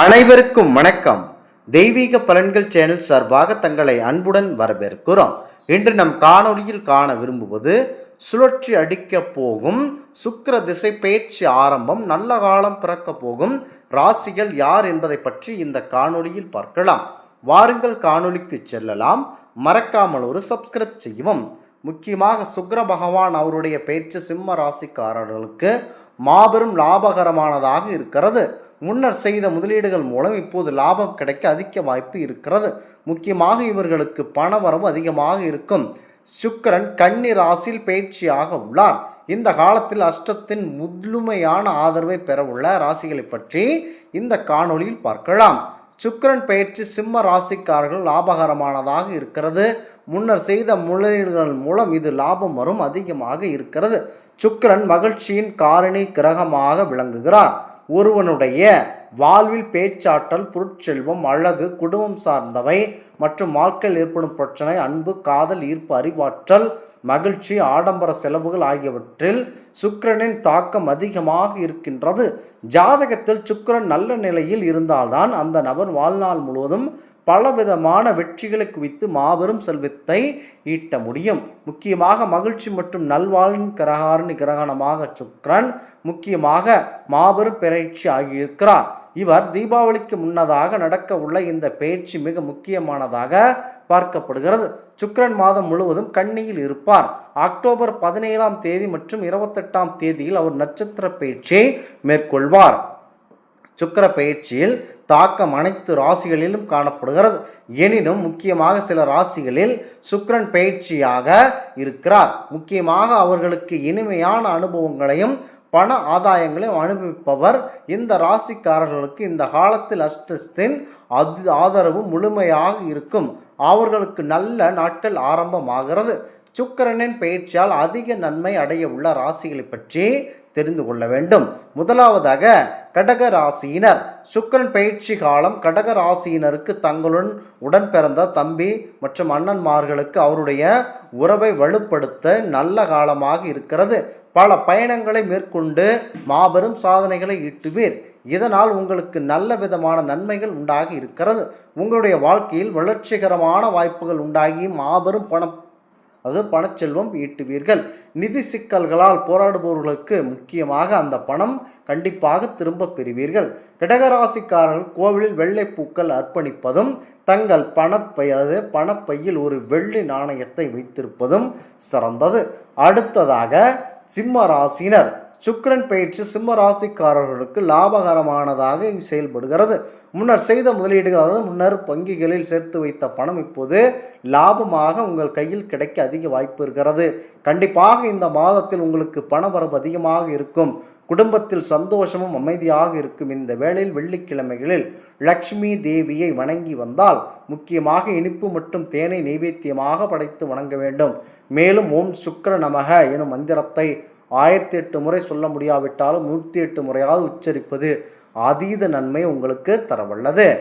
அனைவருக்கும் வணக்கம். தெய்வீக பலன்கள் சேனல் சார்பாக தங்களை அன்புடன் வரவேற்கிறோம். இன்று நம் காணொலியில் காண விரும்புவது சுழற்சி அடிக்கப் போகும் சுக்கர திசை பயிற்சி ஆரம்பம் நல்ல காலம் பிறக்கப் போகும் ராசிகள் யார் என்பதை பற்றி இந்த காணொலியில் பார்க்கலாம். வாருங்கள் காணொலிக்கு செல்லலாம். மறக்காமல் ஒரு சப்ஸ்கிரைப் செய்யவும். முக்கியமாக சுக்கர பகவான் அவருடைய பயிற்சி சிம்ம ராசிக்காரர்களுக்கு மாபெரும் லாபகரமானதாக இருக்கிறது. முன்னர் செய்த முதலீடுகள் மூலம் இப்போது லாபம் கிடைக்க அதிக வாய்ப்பு இருக்கிறது. முக்கியமாக இவர்களுக்கு பணவரவு அதிகமாக இருக்கும். சுக்கிரன் கன்னி ராசியில் பயிற்சியாக உள்ளார். இந்த காலத்தில் அஷ்டத்தின் முழுமையான ஆதரவை பெறவுள்ள ராசிகளை பற்றி இந்த காணொளியில் பார்க்கலாம். சுக்கிரன் பயிற்சி சிம்ம ராசிக்காரர்கள் லாபகரமானதாக இருக்கிறது. முன்னர் செய்த முதலீடுகள் மூலம் இது லாபம் வரும் அதிகமாக இருக்கிறது. சுக்கரன் மகிழ்ச்சியின் காரணி கிரகமாக விளங்குகிறார். ஒருவனுடைய வாழ்வில் பேச்சாற்றல் பொருட்செல்வம் அழகு குடும்பம் சார்ந்தவை மற்றும் வாழ்க்கையில் ஏற்படும் பிரச்சனை அன்பு காதல் ஈர்ப்பு அறிவாற்றல் மகிழ்ச்சி ஆடம்பர செலவுகள் ஆகியவற்றில் சுக்கரனின் தாக்கம் அதிகமாக இருக்கின்றது. ஜாதகத்தில் சுக்கிரன் நல்ல நிலையில் இருந்தால்தான் அந்த நபர் வாழ்நாள் முழுவதும் பலவிதமான வெற்றிகளை குவித்து மாபெரும் செல்வத்தை ஈட்ட முடியும். முக்கியமாக மகிழ்ச்சி மற்றும் நல்வாழ்வின் கிரகாரணி கிரகணமாக சுக்ரன் முக்கியமாக மாபெரும் பிறழ்ச்சி ஆகியிருக்கிறார். இவர் தீபாவளிக்கு முன்னதாக நடக்க உள்ள இந்த பயிற்சி மிக முக்கியமானதாக பார்க்கப்படுகிறது. சுக்ரன் மாதம் முழுவதும் கன்னியில் இருப்பார். அக்டோபர் பதினேழாம் தேதி மற்றும் இருபத்தெட்டாம் தேதியில் அவர் நட்சத்திர பயிற்சியை மேற்கொள்வார். சுக்கர பயிற்சியில் தாக்கம் அனைத்து ராசிகளிலும் காணப்படுகிறது. எனினும் முக்கியமாக சில ராசிகளில் சுக்கரன் பயிற்சியாக இருக்கிறார். முக்கியமாக அவர்களுக்கு இனிமையான அனுபவங்களையும் பண ஆதாயங்களையும் அனுபவிப்பவர். இந்த ராசிக்காரர்களுக்கு இந்த காலத்தில் அஷ்டத்தின் அது ஆதரவு முழுமையாக இருக்கும். அவர்களுக்கு நல்ல நாட்கள் ஆரம்பமாகிறது. சுக்கிரனின் பயிற்சியால் அதிக நன்மை அடைய உள்ள ராசிகளை பற்றி தெரிந்து கொள்ள வேண்டும். முதலாவதாக கடக ராசியினர். சுக்கரன் பயிற்சி காலம் கடக ராசியினருக்கு தங்களுடன் உடன் பிறந்த தம்பி மற்றும் அண்ணன்மார்களுக்கு அவருடைய உறவை வலுப்படுத்த நல்ல காலமாக இருக்கிறது. பல பயணங்களை மேற்கொண்டு மாபெரும் சாதனைகளை ஈட்டுவீர். இதனால் உங்களுக்கு நல்ல விதமான நன்மைகள் உண்டாகி இருக்கிறது. உங்களுடைய வாழ்க்கையில் வளர்ச்சிகரமான வாய்ப்புகள் உண்டாகி மாபெரும் பண அது பணச்செல்வம் ஈட்டுவீர்கள். நிதி சிக்கல்களால் போராடுபவர்களுக்கு முக்கியமாக அந்த பணம் கண்டிப்பாக திரும்ப பெறுவீர்கள். கடகராசிக்காரர்கள் கோவிலில் வெள்ளை பூக்கள் அர்ப்பணிப்பதும் தங்கள் பணப்பை அது பணப்பையில் ஒரு வெள்ளி நாணயத்தை வைத்திருப்பதும் சிறந்தது. அடுத்ததாக சிம்ம ராசினர் சுக்கரன் பயிற்சி சிம்ம ராசிக்காரர்களுக்கு லாபகரமானதாக செயல்படுகிறது. முன்னர் செய்த முதலீடுகள் அதாவது முன்னர் வங்கிகளில் சேர்த்து வைத்த பணம் இப்போது லாபமாக உங்கள் கையில் கிடைக்க அதிக வாய்ப்பு இருக்கிறது. கண்டிப்பாக இந்த மாதத்தில் உங்களுக்கு பணவரவு அதிகமாக இருக்கும். குடும்பத்தில் சந்தோஷமும் அமைதியாக இருக்கும். இந்த வேளையில் வெள்ளிக்கிழமைகளில் லக்ஷ்மி தேவியை வணங்கி வந்தால் முக்கியமாக இனிப்பு மற்றும் தேனை நைவேத்தியமாக படைத்து வணங்க வேண்டும். மேலும் ஓம் சுக்கர நமக எனும் மந்திரத்தை ஆயிரத்தி எட்டு முறை சொல்ல முடியாவிட்டாலும் நூற்றி எட்டு முறையாவது உச்சரிப்பது அதீத நன்மை உங்களுக்கு தரவல்லது.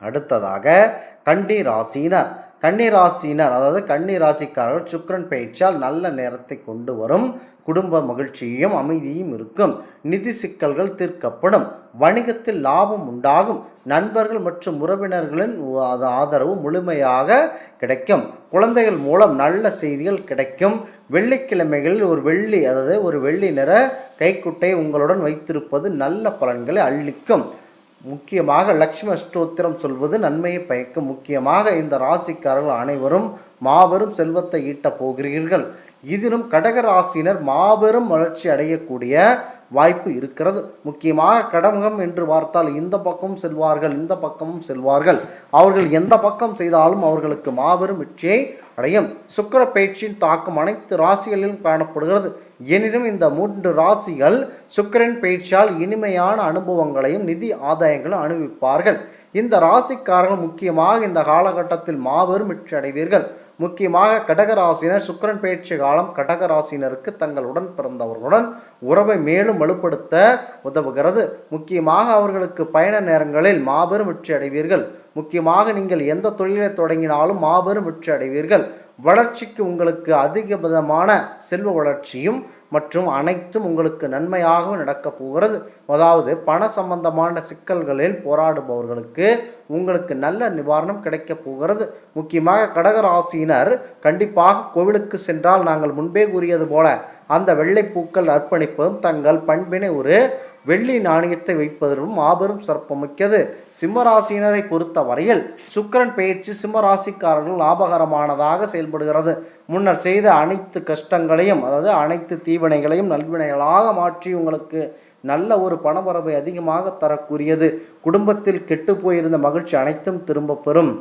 அடுத்ததாக கண்டி ராசியினர். கன்னிராசினர் அதாவது கன்னிராசிக்காரர்கள் சுக்கரன் பயிற்சியால் நல்ல நேரத்தை கொண்டு வரும். குடும்ப மகிழ்ச்சியும் அமைதியும் இருக்கும். நிதி சிக்கல்கள் தீர்க்கப்படும். வணிகத்தில் லாபம் உண்டாகும். நண்பர்கள் மற்றும் உறவினர்களின் அது ஆதரவு முழுமையாக கிடைக்கும். குழந்தைகள் மூலம் நல்ல செய்திகள் கிடைக்கும். வெள்ளிக்கிழமைகளில் ஒரு வெள்ளி அதாவது ஒரு வெள்ளி நிற கைக்குட்டை உங்களுடன் வைத்திருப்பது நல்ல பலன்களை அள்ளிக்கும் முக்கியமாக லக்ஷ்மி அஷ்டோத்திரம் சொல்வது நன்மையை பயக்கும். முக்கியமாக இந்த ராசிக்காரர்கள் அனைவரும் மாபெரும் செல்வத்தை ஈட்டப் போகிறீர்கள். இதிலும் கடக ராசியினர் மாபெரும் வளர்ச்சி அடையக்கூடிய வாய்ப்பு இருக்கிறது. முக்கியமாக கடமுகம் என்று பார்த்தால் இந்த பக்கமும் செல்வார்கள் இந்த பக்கமும் செல்வார்கள். அவர்கள் எந்த பக்கம் செய்தாலும் அவர்களுக்கு மாபெரும் வெற்றியை அடையும். சுக்கர பயிற்சியின் தாக்கம் அனைத்து ராசிகளிலும் காணப்படுகிறது. எனினும் இந்த மூன்று ராசிகள் சுக்கரன் பயிற்சியால் இனிமையான அனுபவங்களையும் நிதி ஆதாயங்களும் அனுபவிப்பார்கள். இந்த ராசிக்காரர்கள் முக்கியமாக இந்த காலகட்டத்தில் மாபெரும் வெற்றி அடைவீர்கள். முக்கியமாக கடகராசினர் சுக்கிரன் பயிற்சி காலம் கடகராசினருக்கு தங்களுடன் பிறந்தவர்களுடன் உறவை மேலும் வலுப்படுத்த உதவுகிறது. முக்கியமாக அவர்களுக்கு பயண நேரங்களில் மாபெரும் வெற்றி அடைவீர்கள். முக்கியமாக நீங்கள் எந்த தொழிலை தொடங்கினாலும் மாபெரும் வெற்றி அடைவீர்கள். வளர்ச்சிக்கு உங்களுக்கு அதிகபதமான செல்வ வளர்ச்சியும் மற்றும் அனைத்தும் உங்களுக்கு நன்மையாகவும் நடக்கப் போகிறது. அதாவது பண சம்பந்தமான சிக்கல்களில் போராடுபவர்களுக்கு உங்களுக்கு நல்ல நிவாரணம் கிடைக்கப் போகிறது. முக்கியமாக கடகராசியினர் கண்டிப்பாக கோவிலுக்கு சென்றால் நாங்கள் முன்பே கூறியது போல அந்த வெள்ளைப்பூக்கள் அர்ப்பணிப்பதும் தங்கள் பண்பினை ஒரு வெள்ளி நாணயத்தை வைப்பதற்கும் மாபெரும் சிறப்புமிக்கது. சிம்மராசியினரை பொறுத்த வரையில் சுக்கிரன் பயிற்சி சிம்மராசிக்காரர்கள் லாபகரமானதாக செயல்படுகிறது. முன்னர் செய்த அனைத்து கஷ்டங்களையும் அதாவது அனைத்து தீவினைகளையும் நல்வினைகளாக மாற்றி உங்களுக்கு நல்ல ஒரு பணவரவை அதிகமாக தரக்கூடியது. குடும்பத்தில் கெட்டு போயிருந்த மகிழ்ச்சி அனைத்தும் திரும்ப பெறும்.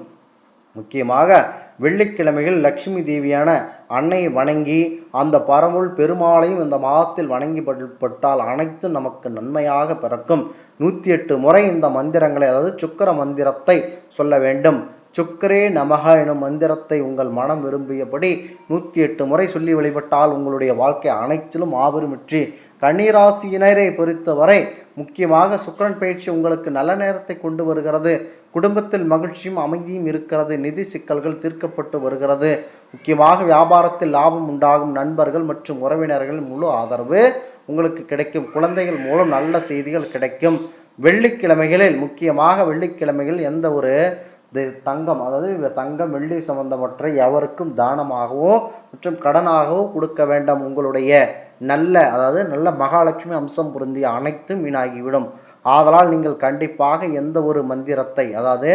முக்கியமாக வெள்ளிக்கிழமைகள் லக்ஷ்மி தேவியான அன்னை வணங்கி அந்த பரமுள் பெருமாளையும் இந்த மாதத்தில் வணங்கி பட்டால் அனைத்தும் நமக்கு நன்மையாக பிறக்கும். நூற்றி எட்டு முறை இந்த மந்திரங்களை அதாவது சுக்கர மந்திரத்தை சொல்ல வேண்டும். சுக்கரே நமக எனும் மந்திரத்தை உங்கள் மனம் விரும்பியபடி நூற்றி எட்டு முறை சொல்லி வழிபட்டால் உங்களுடைய வாழ்க்கை அனைத்திலும் மாபெரும் வெற்றி கன்னிராசியினரை பொறுத்தவரை முக்கியமாக சுக்கரன் பயிற்சி உங்களுக்கு நல்ல நேரத்தை கொண்டு வருகிறது. குடும்பத்தில் மகிழ்ச்சியும் அமைதியும் இருக்கிறது. நிதி சிக்கல்கள் தீர்க்கப்பட்டு வருகிறது. முக்கியமாக வியாபாரத்தில் லாபம் உண்டாகும். நண்பர்கள் மற்றும் உறவினர்கள் முழு ஆதரவு உங்களுக்கு கிடைக்கும். குழந்தைகள் மூலம் நல்ல செய்திகள் கிடைக்கும். வெள்ளிக்கிழமைகளில் முக்கியமாக வெள்ளிக்கிழமைகள் எந்த ஒரு தங்கம் அதாவது தங்கம் வெள்ளி சம்பந்தமற்ற எவருக்கும் தானமாகவோ மற்றும் கடனாகவோ கொடுக்க வேண்டாம். உங்களுடைய நல்ல அதாவது நல்ல மகாலட்சுமி அம்சம் பொருந்திய அனைத்தும் வீணாகிவிடும். ஆதலால் நீங்கள் கண்டிப்பாக எந்த ஒரு மந்திரத்தை அதாவது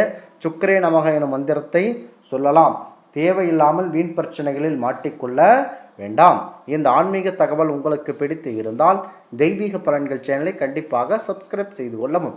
சுக்கரே நமக எனும் மந்திரத்தை சொல்லலாம். தேவையில்லாமல் வீண் பிரச்சனைகளில் மாட்டிக்கொள்ள வேண்டாம். இந்த ஆன்மீக தகவல் உங்களுக்கு பிடித்து இருந்தால் தெய்வீக பலன்கள் சேனலை கண்டிப்பாக சப்ஸ்கிரைப் செய்து கொள்ளவும்.